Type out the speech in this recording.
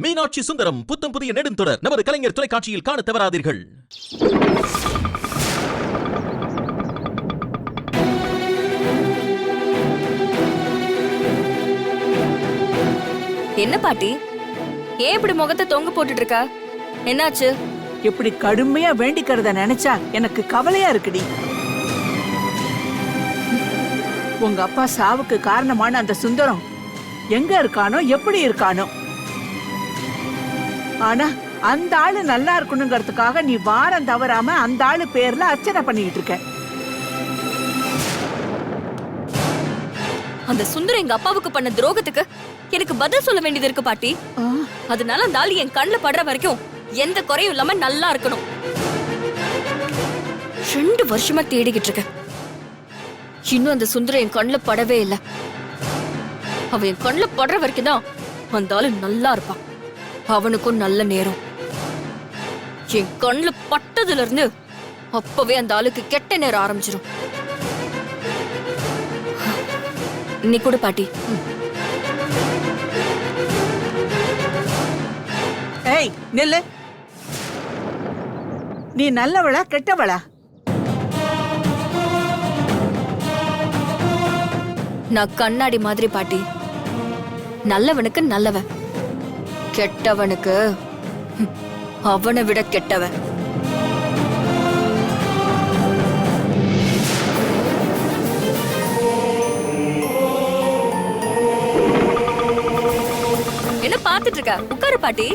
மீனாட்சி சுந்தரம் புத்தம் புதிய நெடுந்தொடர். நமது கலைஞர் தொலைக்காட்சியில் காணத் தவறாதீர்கள். என்ன பாட்டி? ஏன் இப்படி முகத்தை தொங்க போட்டுட்டு இருக்கா என்னாச்சு? இப்படி கடுமையா வேண்டிக்கிறத நினைச்சா எனக்கு கவலையா இருக்குடி. உங்க அப்பா சாவுக்கு காரணமான அந்த சுந்தரம் எங்க இருக்கானோ எப்படி இருக்கானோ ஆனா அந்த ஆளு நல்லா இருக்கணுங்கிறதுக்காக நீ வாரம் தவறாம அந்த ஆளு பேர்ல அர்ச்சனை பண்ணிட்டு இருக்க. அந்த சுந்தரம் எங்க அப்பாவுக்கு பண்ண துரோகத்துக்கு எனக்கு பதில் சொல்ல வேண்டியது இருக்கு பாட்டி. அதனால அந்த ஆளு என் கண்ணுல படுற வரைக்கும் எந்த குறையும் இல்லாம நல்லா இருக்கணும். ரெண்டு வருஷமா தேடிக்கிட்டு இருக்கேன். இன்னும் அந்த சுந்தரம் என் கண்ணுல படவே இல்லை. அவ என் கண்ணுல படுற வரைக்கும் தான் அந்த ஆளு நல்லா இருப்பான். அவனுக்கும் நல்ல நேரம். என் கண்ணுல பட்டதுல இருந்து அப்பவே அந்த ஆளுக்கு கெட்ட நேரம் ஆரம்பிச்சிடும் நீ கூட பாட்டி. ஏய் நில்லு. நீ நல்லவளா கெட்டவளா? நான் கண்ணாடி மாதிரி பாட்டி. நல்லவனுக்கு நல்லவன். கெட்டவனுக்கு அவனை விட கெட்டவன். என்ன பாத்துட்டு இருக்க? உட்காரு பாட்டி.